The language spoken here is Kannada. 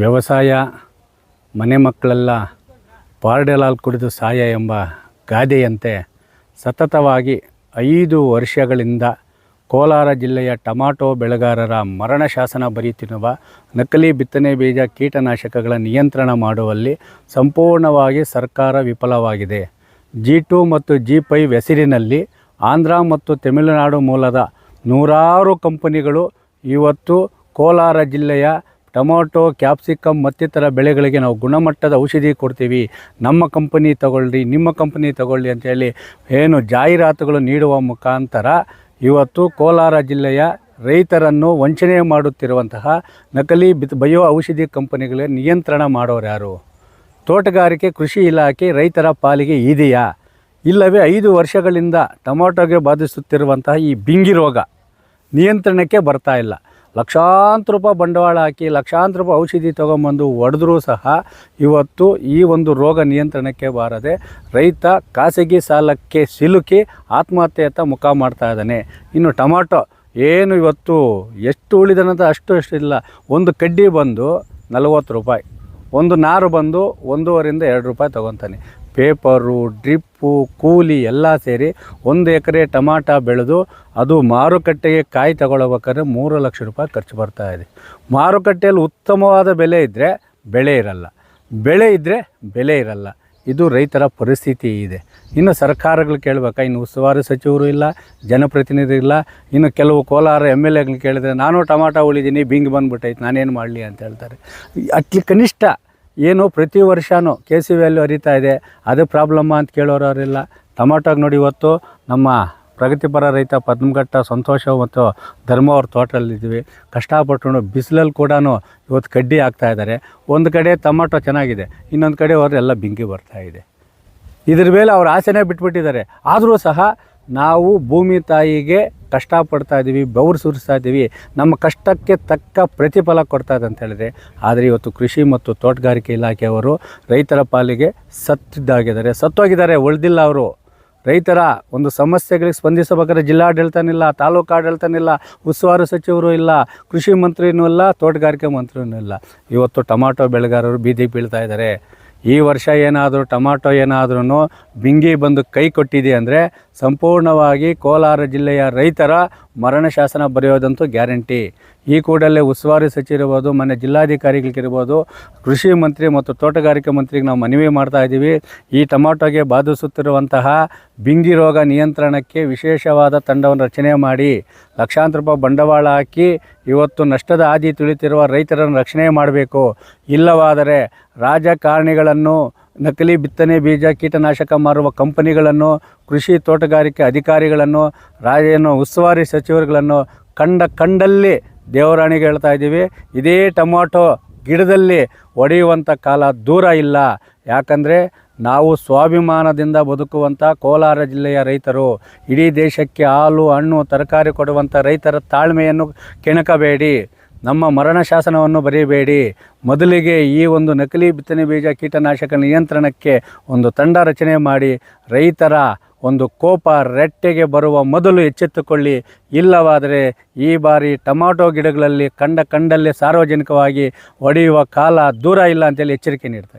ವ್ಯವಸಾಯ, ಮನೆ ಮಕ್ಕಳೆಲ್ಲ ಪಾರ್ಡೆಲಾಲ್ ಕುಡಿದು ಸಾಯ ಎಂಬ ಗಾದೆಯಂತೆ ಸತತವಾಗಿ ಐದು ವರ್ಷಗಳಿಂದ ಕೋಲಾರ ಜಿಲ್ಲೆಯ ಟಮಾಟೋ ಬೆಳೆಗಾರರ ಮರಣ ಶಾಸನ ಬರೆಯುತ್ತಿರುವ ನಕಲಿ ಬಿತ್ತನೆ ಬೀಜ ಕೀಟನಾಶಕಗಳ ನಿಯಂತ್ರಣ ಮಾಡುವಲ್ಲಿ ಸಂಪೂರ್ಣವಾಗಿ ಸರ್ಕಾರ ವಿಫಲವಾಗಿದೆ. ಜಿ ಟು ಮತ್ತು ಜಿ ಫೈವ್ ಹೆಸರಿನಲ್ಲಿ ಆಂಧ್ರ ಮತ್ತು ತಮಿಳುನಾಡು ಮೂಲದ ನೂರಾರು ಕಂಪನಿಗಳು ಇವತ್ತು ಕೋಲಾರ ಜಿಲ್ಲೆಯ ಟೊಮೊಟೊ ಕ್ಯಾಪ್ಸಿಕಮ್ ಮತ್ತಿತರ ಬೆಳೆಗಳಿಗೆ ನಾವು ಗುಣಮಟ್ಟದ ಔಷಧಿ ಕೊಡ್ತೀವಿ. ನಮ್ಮ ಕಂಪನಿ ತಗೊಳ್ಳಿ ನಿಮ್ಮ ಕಂಪನಿ ತಗೊಳ್ಳಿ ಅಂತೇಳಿ ಏನು ಜಾಹೀರಾತುಗಳು ನೀಡುವ ಮುಖಾಂತರ ಇವತ್ತು ಕೋಲಾರ ಜಿಲ್ಲೆಯ ರೈತರನ್ನು ವಂಚನೆ ಮಾಡುತ್ತಿರುವಂತಹ ನಕಲಿ ಬಿತ್ ಬಯೋ ಔಷಧಿ ಕಂಪನಿಗಳಿಗೆ ನಿಯಂತ್ರಣ ಮಾಡೋರು ಯಾರು? ತೋಟಗಾರಿಕೆ, ಕೃಷಿ ಇಲಾಖೆ ರೈತರ ಪಾಲಿಗೆ ಇದೆಯಾ? ಇಲ್ಲವೇ ಐದು ವರ್ಷಗಳಿಂದ ಟೊಮೊಟೊಗೆ ಬಾಧಿಸುತ್ತಿರುವಂತಹ ಈ ಬಿಂಗಿ ರೋಗ ನಿಯಂತ್ರಣಕ್ಕೆ ಬರ್ತಾ ಇಲ್ಲ. ಲಕ್ಷಾಂತರ ರೂಪಾಯಿ ಬಂಡವಾಳ ಹಾಕಿ, ಲಕ್ಷಾಂತರ ರೂಪಾಯಿ ಔಷಧಿ ತೊಗೊಂಬಂದು ಹೊಡೆದ್ರೂ ಸಹ ಇವತ್ತು ಈ ಒಂದು ರೋಗ ನಿಯಂತ್ರಣಕ್ಕೆ ಬಾರದೆ ರೈತ ಖಾಸಗಿ ಸಾಲಕ್ಕೆ ಸಿಲುಕಿ ಆತ್ಮಹತ್ಯೆಯತ್ತ ಮುಖ ಮಾಡ್ತಾ ಇದ್ದಾನೆ. ಇನ್ನು ಟೊಮಾಟೊ ಏನು ಇವತ್ತು ಎಷ್ಟು ಉಳಿದನಂತ ಅಷ್ಟು ಅಷ್ಟು ಇಲ್ಲ ಒಂದು ಕಡ್ಡಿ ಬಂದು ನಲವತ್ತು ರೂಪಾಯಿ, ಒಂದು ನಾರು ಬಂದು ಒಂದೂವರಿಂದ ಎರಡು ರೂಪಾಯಿ ತೊಗೊತಾನೆ. ಪೇಪರು, ಡ್ರಿಪ್ಪು, ಕೂಲಿ ಎಲ್ಲ ಸೇರಿ ಒಂದು ಎಕರೆ ಟಮಾಟ ಬೆಳೆದು ಅದು ಮಾರುಕಟ್ಟೆಗೆ ಕಾಯಿ ತಗೊಳ್ಬೇಕಾದ್ರೆ ಮೂರು ಲಕ್ಷ ರೂಪಾಯಿ ಖರ್ಚು ಬರ್ತಾ ಇದೆ. ಮಾರುಕಟ್ಟೆಯಲ್ಲಿ ಉತ್ತಮವಾದ ಬೆಲೆ ಇದ್ದರೆ ಬೆಳೆ ಇರಲ್ಲ. ಬೆಳೆ ಇದ್ದರೆ ಬೆಲೆ ಇರಲ್ಲ. ಇದು ರೈತರ ಪರಿಸ್ಥಿತಿ ಇದೆ. ಇನ್ನು ಸರ್ಕಾರಗಳು ಕೇಳಬೇಕಾ, ಇನ್ನು ಉಸ್ತುವಾರಿ ಸಚಿವರು ಇಲ್ಲ, ಜನಪ್ರತಿನಿಧಿ ಇಲ್ಲ, ಇನ್ನು ಕೆಲವು ಕೋಲಾರ ಎಂ ಎಲ್ ಎಗಳು ಕೇಳಿದರೆ, ನಾನು ಟಮಾಟ ಉಳಿದೀನಿ, ಬಿಂಗ್ ಬಂದುಬಿಟ್ಟೈತೆ, ನಾನೇನು ಮಾಡಲಿ? ಅಂತ ಹೇಳ್ತಾರೆ. ಅಟ್ಲಿ ಕನಿಷ್ಠ ಏನು ಪ್ರತಿ ವರ್ಷವೂ ಕೆ ಸಿ ವ್ಯಾಲ್ಯೂ ಹರಿತಾ ಇದೆ. ಅದು ಪ್ರಾಬ್ಲಮ್ಮ ಅಂತ ಕೇಳೋರವರಿಲ್ಲ. ಟೊಮಾಟೋಗೆ ನೋಡಿ ಇವತ್ತು ನಮ್ಮ ಪ್ರಗತಿಪರ ರೈತ ಪದ್ಮಘಟ್ಟ ಸಂತೋಷ ಮತ್ತು ಧರ್ಮ ಅವ್ರ ತೋಟದಲ್ಲಿದ್ದೀವಿ. ಕಷ್ಟಪಟ್ಟು ಬಿಸಿಲಲ್ಲಿ ಕೂಡ ಇವತ್ತು ಕಡ್ಡಿ ಆಗ್ತಾ ಇದ್ದಾರೆ. ಒಂದು ಕಡೆ ಟೊಮಾಟೊ ಚೆನ್ನಾಗಿದೆ. ಇನ್ನೊಂದು ಕಡೆ ಹೋದ್ರೆ ಎಲ್ಲ ಬೆಂಕಿ ಬರ್ತಾ ಇದೆ. ಇದ್ರ ಮೇಲೆ ಅವ್ರ ಆಸೆನೇ ಬಿಟ್ಬಿಟ್ಟಿದ್ದಾರೆ. ಆದರೂ ಸಹ ನಾವು ಭೂಮಿ ತಾಯಿಗೆ ಕಷ್ಟಪಡ್ತಾ ಇದ್ದೀವಿ, ಬೆವರು ಸುರಿಸ್ತಾ ಇದ್ದೀವಿ, ನಮ್ಮ ಕಷ್ಟಕ್ಕೆ ತಕ್ಕ ಪ್ರತಿಫಲ ಕೊಡ್ತಾ ಇದೆ ಅಂತ ಹೇಳಿದ್ರೆ, ಆದರೆ ಇವತ್ತು ಕೃಷಿ ಮತ್ತು ತೋಟಗಾರಿಕೆ ಇಲಾಖೆಯವರು ರೈತರ ಪಾಲಿಗೆ ಸತ್ತಿದ್ದಾಗಿದ್ದಾರೆ. ಸತ್ತೋಗಿದ್ದಾರೆ, ಉಳಿದಿಲ್ಲ ಅವರು. ರೈತರ ಒಂದು ಸಮಸ್ಯೆಗಳಿಗೆ ಸ್ಪಂದಿಸಬೇಕಾದ್ರೆ ಜಿಲ್ಲಾಡಳಿತನಿಲ್ಲ, ತಾಲೂಕು ಆಡಳಿತನಿಲ್ಲ, ಉಸ್ತುವಾರಿ ಸಚಿವರು ಇಲ್ಲ, ಕೃಷಿ ಮಂತ್ರಿನೂ ಇಲ್ಲ, ತೋಟಗಾರಿಕೆ ಮಂತ್ರಿನೂ ಇಲ್ಲ. ಇವತ್ತು ಟೊಮಾಟೊ ಬೆಳೆಗಾರರು ಬೀದಿ ಬೀಳ್ತಾ ಇದ್ದಾರೆ. ಈ ವರ್ಷ ಏನಾದರೂ, ಟೊಮಾಟೊ ಏನಾದ್ರೂ ಬಿಂಗಿ ಬಂದು ಕೈ ಕೊಟ್ಟಿದೆ ಅಂದರೆ ಸಂಪೂರ್ಣವಾಗಿ ಕೋಲಾರ ಜಿಲ್ಲೆಯ ರೈತರ ಮರಣ ಶಾಸನ ಬರೆಯೋದಂತೂ ಗ್ಯಾರಂಟಿ. ಈ ಕೂಡಲೇ ಉಸ್ತುವಾರಿ ಸಚಿವರಿರ್ಬೋದು, ಮನೆ ಜಿಲ್ಲಾಧಿಕಾರಿಗಳಿಗಿರ್ಬೋದು, ಕೃಷಿ ಮಂತ್ರಿ ಮತ್ತು ತೋಟಗಾರಿಕೆ ಮಂತ್ರಿಗೆ ನಾವು ಮನವಿ ಮಾಡ್ತಾ ಇದ್ದೀವಿ. ಈ ಟೊಮಾಟೊಗೆ ಬಾಧಿಸುತ್ತಿರುವಂತಹ ಬಿಂಗಿ ರೋಗ ನಿಯಂತ್ರಣಕ್ಕೆ ವಿಶೇಷವಾದ ತಂಡವನ್ನು ರಚನೆ ಮಾಡಿ, ಲಕ್ಷಾಂತರ ರೂಪಾಯಿ ಬಂಡವಾಳ ಹಾಕಿ ಇವತ್ತು ನಷ್ಟದ ಹಾದಿ ತುಳಿತಿರುವ ರೈತರನ್ನು ರಕ್ಷಣೆ ಮಾಡಬೇಕು. ಇಲ್ಲವಾದರೆ ರಾಜಕಾರಣಿಗಳನ್ನು ನಕಲಿ ಬಿತ್ತನೆ ಬೀಜ, ಕೀಟನಾಶಕ ಮಾರುವ ಕಂಪನಿಗಳನ್ನು, ಕೃಷಿ ತೋಟಗಾರಿಕೆ ಅಧಿಕಾರಿಗಳನ್ನು ರಾಜ್ಯ ಉಸ್ತುವಾರಿ ಸಚಿವರುಗಳನ್ನು ಕಂಡ, ಕಂಡಲ್ಲಿ ದೇವರಾಣಿಗೆ ಹೇಳ್ತಾ ಇದ್ದೀವಿ, ಇದೇ ಟೊಮಾಟೊ ಗಿಡದಲ್ಲಿ ಒಡೆಯುವಂಥ ಕಾಲ ದೂರ ಇಲ್ಲ. ಯಾಕಂದರೆ ನಾವು ಸ್ವಾಭಿಮಾನದಿಂದ ಬದುಕುವಂಥ ಕೋಲಾರ ಜಿಲ್ಲೆಯ ರೈತರು, ಇಡೀ ದೇಶಕ್ಕೆ ಹಾಲು, ಹಣ್ಣು, ತರಕಾರಿ ಕೊಡುವಂಥ ರೈತರ ತಾಳ್ಮೆಯನ್ನು ಕೆಣಕಬೇಡಿ. ನಮ್ಮ ಮರಣ ಶಾಸನವನ್ನು ಬರೆಯಬೇಡಿ. ಮೊದಲಿಗೆ ಈ ಒಂದು ನಕಲಿ ಬಿತ್ತನೆ ಬೀಜ ಕೀಟನಾಶಕ ನಿಯಂತ್ರಣಕ್ಕೆ ಒಂದು ತಂಡ ರಚನೆ ಮಾಡಿ ರೈತರ ಒಂದು ಕೋಪ ರೆಟ್ಟೆಗೆ ಬರುವ ಮೊದಲು ಎಚ್ಚೆತ್ತುಕೊಳ್ಳಿ. ಇಲ್ಲವಾದರೆ ಈ ಬಾರಿ ಟೊಮಾಟೊ ಗಿಡಗಳಲ್ಲಿ ಕಂಡ ಕಂಡಲ್ಲೇ ಸಾರ್ವಜನಿಕವಾಗಿ ಒಡೆಯುವ ಕಾಲ ದೂರ ಇಲ್ಲ ಅಂತೇಳಿ ಎಚ್ಚರಿಕೆ ನೀಡ್ತಾ